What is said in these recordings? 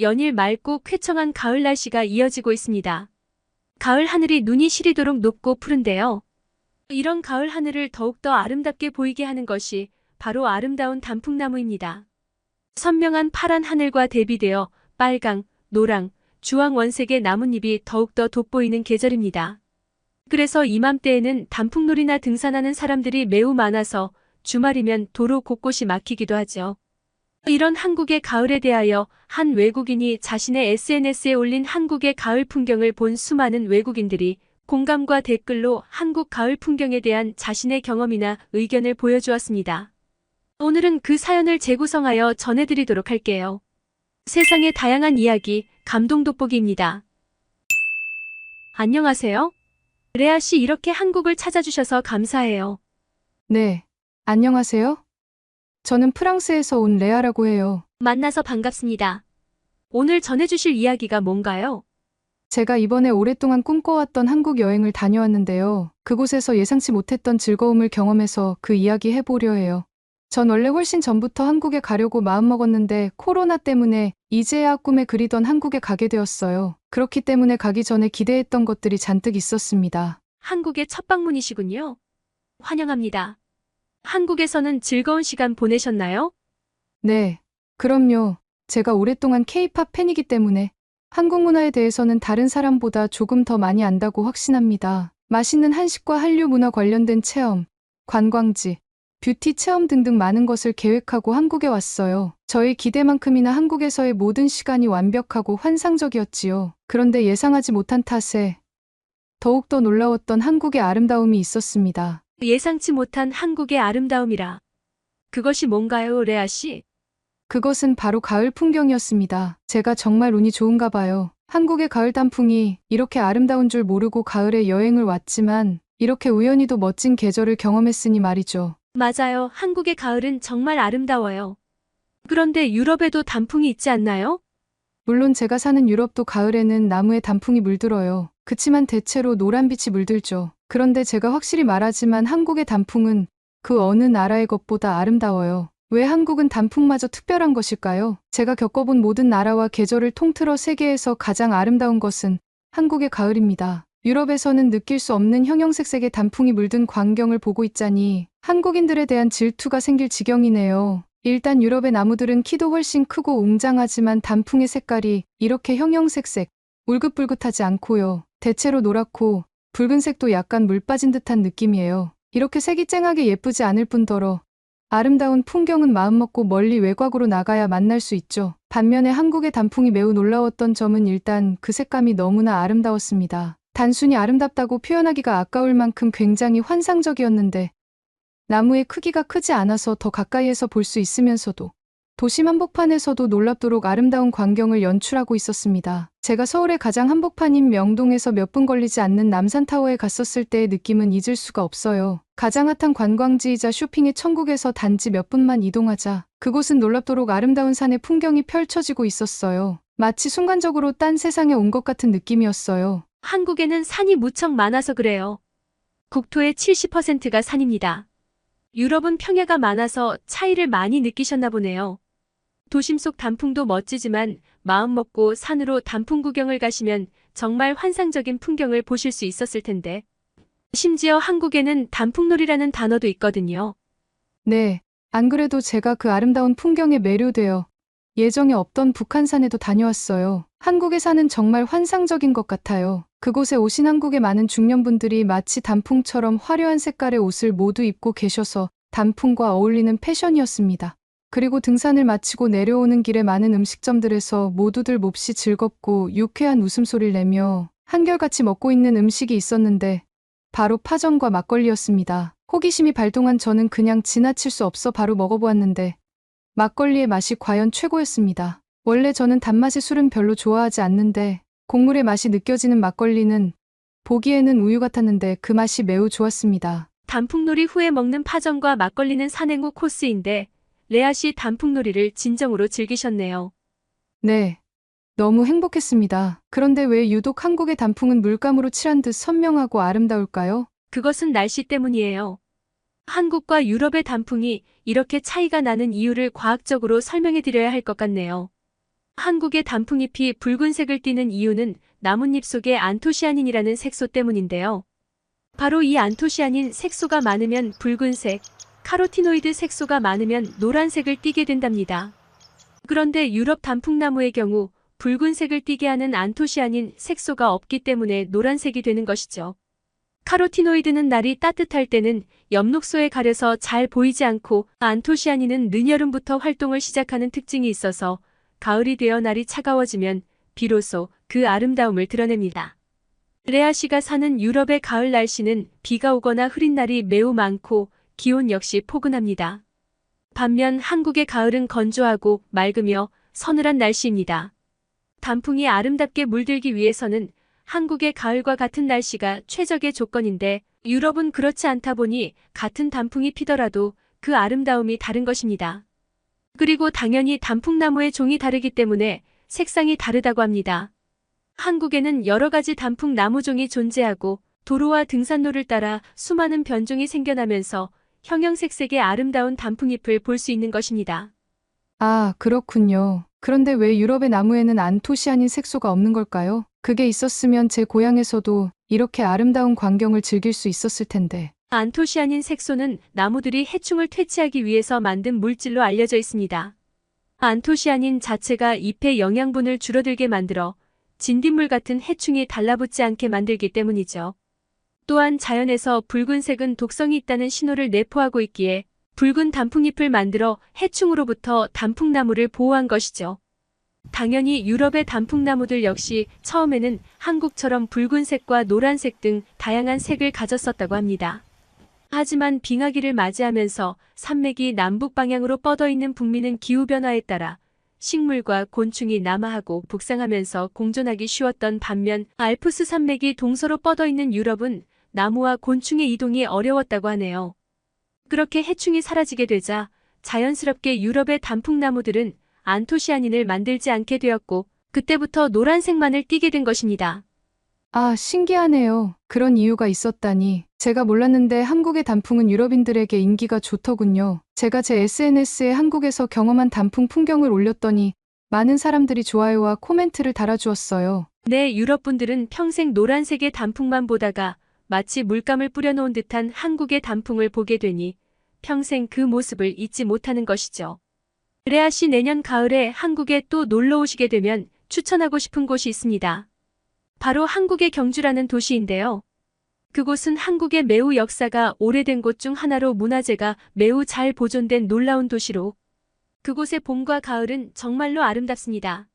연일 맑고 쾌청한 가을 날씨가 이어지고 있습니다. 가을 하늘이 눈이 시리도록 높고 푸른데요. 이런 가을 하늘을 더욱더 아름답게 보이게 하는 것이 바로 아름다운 단풍나무입니다. 선명한 파란 하늘과 대비되어 빨강, 노랑, 주황 원색의 나뭇잎이 더욱더 돋보이는 계절입니다. 그래서 이맘때에는 단풍놀이나 등산하는 사람들이 매우 많아서 주말이면 도로 곳곳이 막히기도 하죠. 이런 한국의 가을에 대하여 한 외국인이 자신의 SNS에 올린 한국의 가을 풍경을 본 수많은 외국인들이 공감과 댓글로 한국 가을 풍경에 대한 자신의 경험이나 의견을 보여주었습니다. 오늘은 그 사연을 재구성하여 전해드리도록 할게요. 세상의 다양한 이야기, 감동 돋보기입니다. 안녕하세요. 레아 씨 이렇게 한국을 찾아주셔서 감사해요. 네, 안녕하세요. 저는 프랑스에서 온 레아라고 해요. 만나서 반갑습니다. 오늘 전해주실 이야기가 뭔가요? 제가 이번에 오랫동안 꿈꿔왔던 한국 여행을 다녀왔는데요. 그곳에서 예상치 못했던 즐거움을 경험해서 그 이야기 해보려 해요. 전 원래 훨씬 전부터 한국에 가려고 마음먹었는데 코로나 때문에 이제야 꿈에 그리던 한국에 가게 되었어요. 그렇기 때문에 가기 전에 기대했던 것들이 잔뜩 있었습니다. 한국의 첫 방문이시군요. 환영합니다. 한국에서는 즐거운 시간 보내셨나요? 네, 그럼요. 제가 오랫동안 케이팝 팬이기 때문에 한국 문화에 대해서는 다른 사람보다 조금 더 많이 안다고 확신합니다. 맛있는 한식과 한류 문화 관련된 체험, 관광지, 뷰티 체험 등등 많은 것을 계획하고 한국에 왔어요. 저의 기대만큼이나 한국에서의 모든 시간이 완벽하고 환상적이었지요. 그런데 예상하지 못한 탓에 더욱더 놀라웠던 한국의 아름다움이 있었습니다. 예상치 못한 한국의 아름다움이라. 그것이 뭔가요, 레아 씨? 그것은 바로 가을 풍경이었습니다. 제가 정말 운이 좋은가 봐요. 한국의 가을 단풍이 이렇게 아름다운 줄 모르고 가을에 여행을 왔지만 이렇게 우연히도 멋진 계절을 경험했으니 말이죠. 맞아요. 한국의 가을은 정말 아름다워요. 그런데 유럽에도 단풍이 있지 않나요? 물론 제가 사는 유럽도 가을에는 나무에 단풍이 물들어요. 그치만 대체로 노란빛이 물들죠. 그런데 제가 확실히 말하지만 한국의 단풍은 그 어느 나라의 것보다 아름다워요. 왜 한국은 단풍마저 특별한 것일까요? 제가 겪어본 모든 나라와 계절을 통틀어 세계에서 가장 아름다운 것은 한국의 가을입니다. 유럽에서는 느낄 수 없는 형형색색의 단풍이 물든 광경을 보고 있자니 한국인들에 대한 질투가 생길 지경이네요. 일단 유럽의 나무들은 키도 훨씬 크고 웅장하지만 단풍의 색깔이 이렇게 형형색색, 울긋불긋하지 않고요. 대체로 노랗고 붉은색도 약간 물 빠진 듯한 느낌이에요. 이렇게 색이 쨍하게 예쁘지 않을 뿐더러 아름다운 풍경은 마음먹고 멀리 외곽으로 나가야 만날 수 있죠. 반면에 한국의 단풍이 매우 놀라웠던 점은 일단 그 색감이 너무나 아름다웠습니다. 단순히 아름답다고 표현하기가 아까울 만큼 굉장히 환상적이었는데 나무의 크기가 크지 않아서 더 가까이에서 볼 수 있으면서도 도심 한복판에서도 놀랍도록 아름다운 광경을 연출하고 있었습니다. 제가 서울의 가장 한복판인 명동에서 몇 분 걸리지 않는 남산타워에 갔었을 때의 느낌은 잊을 수가 없어요. 가장 핫한 관광지이자 쇼핑의 천국에서 단지 몇 분만 이동하자 그곳은 놀랍도록 아름다운 산의 풍경이 펼쳐지고 있었어요. 마치 순간적으로 딴 세상에 온 것 같은 느낌이었어요. 한국에는 산이 무척 많아서 그래요. 국토의 70%가 산입니다. 유럽은 평야가 많아서 차이를 많이 느끼셨나 보네요. 도심 속 단풍도 멋지지만 마음 먹고 산으로 단풍 구경을 가시면 정말 환상적인 풍경을 보실 수 있었을 텐데. 심지어 한국에는 단풍놀이라는 단어도 있거든요. 네, 안 그래도 제가 그 아름다운 풍경에 매료되어 예정에 없던 북한산에도 다녀왔어요. 한국의 산은 정말 환상적인 것 같아요. 그곳에 오신 한국의 많은 중년분들이 마치 단풍처럼 화려한 색깔의 옷을 모두 입고 계셔서 단풍과 어울리는 패션이었습니다. 그리고 등산을 마치고 내려오는 길에 많은 음식점들에서 모두들 몹시 즐겁고 유쾌한 웃음소리를 내며 한결같이 먹고 있는 음식이 있었는데 바로 파전과 막걸리였습니다. 호기심이 발동한 저는 그냥 지나칠 수 없어 바로 먹어보았는데 막걸리의 맛이 과연 최고였습니다. 원래 저는 단맛의 술은 별로 좋아하지 않는데 곡물의 맛이 느껴지는 막걸리는 보기에는 우유 같았는데 그 맛이 매우 좋았습니다. 단풍놀이 후에 먹는 파전과 막걸리는 산행 후 코스인데 레아 씨 단풍놀이를 진정으로 즐기셨네요. 네. 너무 행복했습니다. 그런데 왜 유독 한국의 단풍은 물감으로 칠한 듯 선명하고 아름다울까요? 그것은 날씨 때문이에요. 한국과 유럽의 단풍이 이렇게 차이가 나는 이유를 과학적으로 설명해 드려야 할 것 같네요. 한국의 단풍잎이 붉은색을 띠는 이유는 나뭇잎 속에 안토시아닌이라는 색소 때문인데요. 바로 이 안토시아닌 색소가 많으면 붉은색, 카로티노이드 색소가 많으면 노란색을 띠게 된답니다. 그런데 유럽 단풍나무의 경우 붉은색을 띠게 하는 안토시아닌 색소가 없기 때문에 노란색이 되는 것이죠. 카로티노이드는 날이 따뜻할 때는 엽록소에 가려서 잘 보이지 않고 안토시아닌은 늦여름부터 활동을 시작하는 특징이 있어서 가을이 되어 날이 차가워지면 비로소 그 아름다움을 드러냅니다. 레아 씨가 사는 유럽의 가을 날씨는 비가 오거나 흐린 날이 매우 많고 기온 역시 포근합니다. 반면 한국의 가을은 건조하고 맑으며 서늘한 날씨입니다. 단풍이 아름답게 물들기 위해서는 한국의 가을과 같은 날씨가 최적의 조건인데 유럽은 그렇지 않다 보니 같은 단풍이 피더라도 그 아름다움이 다른 것입니다. 그리고 당연히 단풍나무의 종이 다르기 때문에 색상이 다르다고 합니다. 한국에는 여러 가지 단풍 나무 종이 존재하고 도로와 등산로를 따라 수많은 변종이 생겨나면서 형형색색의 아름다운 단풍잎을 볼 수 있는 것입니다. 아, 그렇군요. 그런데 왜 유럽의 나무에는 안토시아닌 색소가 없는 걸까요? 그게 있었으면 제 고향에서도 이렇게 아름다운 광경을 즐길 수 있었을 텐데. 안토시아닌 색소는 나무들이 해충을 퇴치하기 위해서 만든 물질로 알려져 있습니다. 안토시아닌 자체가 잎의 영양분을 줄어들게 만들어 진딧물 같은 해충이 달라붙지 않게 만들기 때문이죠. 또한 자연에서 붉은색은 독성이 있다는 신호를 내포하고 있기에 붉은 단풍잎을 만들어 해충으로부터 단풍나무를 보호한 것이죠. 당연히 유럽의 단풍나무들 역시 처음에는 한국처럼 붉은색과 노란색 등 다양한 색을 가졌었다고 합니다. 하지만 빙하기를 맞이하면서 산맥이 남북 방향으로 뻗어 있는 북미는 기후변화에 따라 식물과 곤충이 남하하고 북상하면서 공존하기 쉬웠던 반면 알프스 산맥이 동서로 뻗어 있는 유럽은 나무와 곤충의 이동이 어려웠다고 하네요. 그렇게 해충이 사라지게 되자 자연스럽게 유럽의 단풍나무들은 안토시아닌을 만들지 않게 되었고 그때부터 노란색만을 띠게 된 것입니다. 아, 신기하네요. 그런 이유가 있었다니. 제가 몰랐는데 한국의 단풍은 유럽인들에게 인기가 좋더군요. 제가 제 SNS에 한국에서 경험한 단풍 풍경을 올렸더니 많은 사람들이 좋아요와 코멘트를 달아주었어요. 네, 유럽 분들은 평생 노란색의 단풍만 보다가 마치 물감을 뿌려놓은 듯한 한국의 단풍을 보게 되니 평생 그 모습을 잊지 못하는 것이죠. 레아 씨 내년 가을에 한국에 또 놀러 오시게 되면 추천하고 싶은 곳이 있습니다. 바로 한국의 경주라는 도시인데요. 그곳은 한국의 매우 역사가 오래된 곳 중 하나로 문화재가 매우 잘 보존된 놀라운 도시로 그곳의 봄과 가을은 정말로 아름답습니다.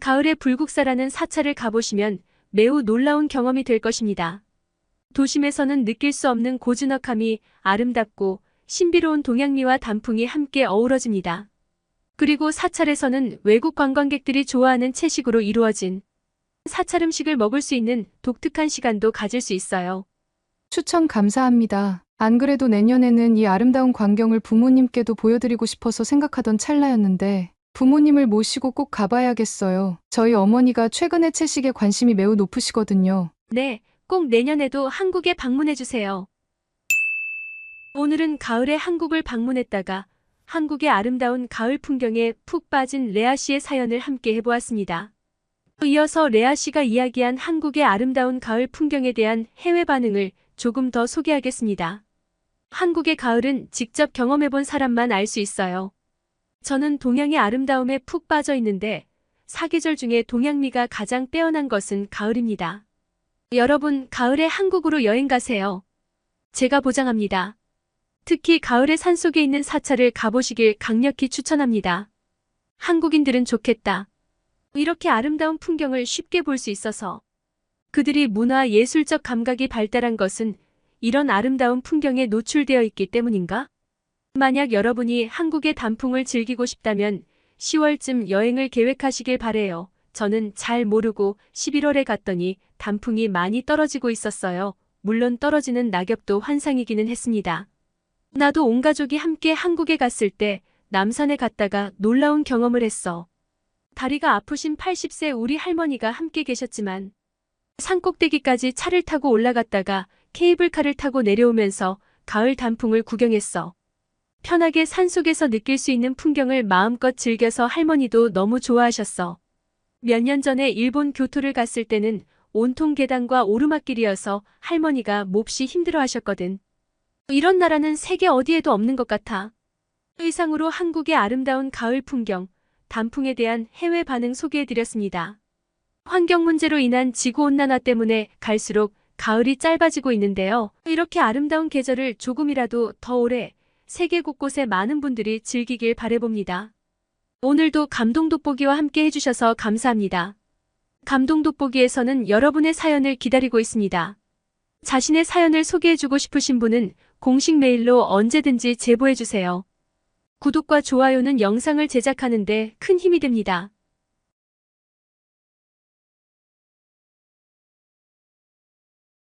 가을에 불국사라는 사찰을 가보시면 매우 놀라운 경험이 될 것입니다. 도심에서는 느낄 수 없는 고즈넉함이 아름답고 신비로운 동양미와 단풍이 함께 어우러집니다. 그리고 사찰에서는 외국 관광객들이 좋아하는 채식으로 이루어진 사찰 음식을 먹을 수 있는 독특한 시간도 가질 수 있어요. 추천 감사합니다. 안 그래도 내년에는 이 아름다운 광경을 부모님께도 보여드리고 싶어서 생각하던 찰나였는데 부모님을 모시고 꼭 가봐야겠어요. 저희 어머니가 최근에 채식에 관심이 매우 높으시거든요. 네, 꼭 내년에도 한국에 방문해주세요. 오늘은 가을에 한국을 방문했다가 한국의 아름다운 가을 풍경에 푹 빠진 레아 씨의 사연을 함께 해보았습니다. 이어서 레아 씨가 이야기한 한국의 아름다운 가을 풍경에 대한 해외 반응을 조금 더 소개하겠습니다. 한국의 가을은 직접 경험해본 사람만 알 수 있어요. 저는 동양의 아름다움에 푹 빠져 있는데 사계절 중에 동양미가 가장 빼어난 것은 가을입니다. 여러분, 가을에 한국으로 여행 가세요. 제가 보장합니다. 특히 가을에 산속에 있는 사찰을 가보시길 강력히 추천합니다. 한국인들은 좋겠다. 이렇게 아름다운 풍경을 쉽게 볼 수 있어서 그들이 문화 예술적 감각이 발달한 것은 이런 아름다운 풍경에 노출되어 있기 때문인가? 만약 여러분이 한국의 단풍을 즐기고 싶다면 10월쯤 여행을 계획하시길 바래요. 저는 잘 모르고 11월에 갔더니 단풍이 많이 떨어지고 있었어요. 물론 떨어지는 낙엽도 환상이기는 했습니다. 나도 온 가족이 함께 한국에 갔을 때 남산에 갔다가 놀라운 경험을 했어. 다리가 아프신 80세 우리 할머니가 함께 계셨지만 산꼭대기까지 차를 타고 올라갔다가 케이블카를 타고 내려오면서 가을 단풍을 구경했어. 편하게 산속에서 느낄 수 있는 풍경을 마음껏 즐겨서 할머니도 너무 좋아하셨어. 몇 년 전에 일본 교토를 갔을 때는 온통 계단과 오르막길이어서 할머니가 몹시 힘들어 하셨거든. 이런 나라는 세계 어디에도 없는 것 같아. 의상으로 한국의 아름다운 가을 풍경, 단풍에 대한 해외 반응 소개해드렸습니다. 환경 문제로 인한 지구온난화 때문에 갈수록 가을이 짧아지고 있는데요. 이렇게 아름다운 계절을 조금이라도 더 오래 세계 곳곳에 많은 분들이 즐기길 바래봅니다. 오늘도 감동 돋보기와 함께 해주셔서 감사합니다. 감동 돋보기에서는 여러분의 사연을 기다리고 있습니다. 자신의 사연을 소개해주고 싶으신 분은 공식 메일로 언제든지 제보해주세요. 구독과 좋아요는 영상을 제작하는 데 큰 힘이 됩니다.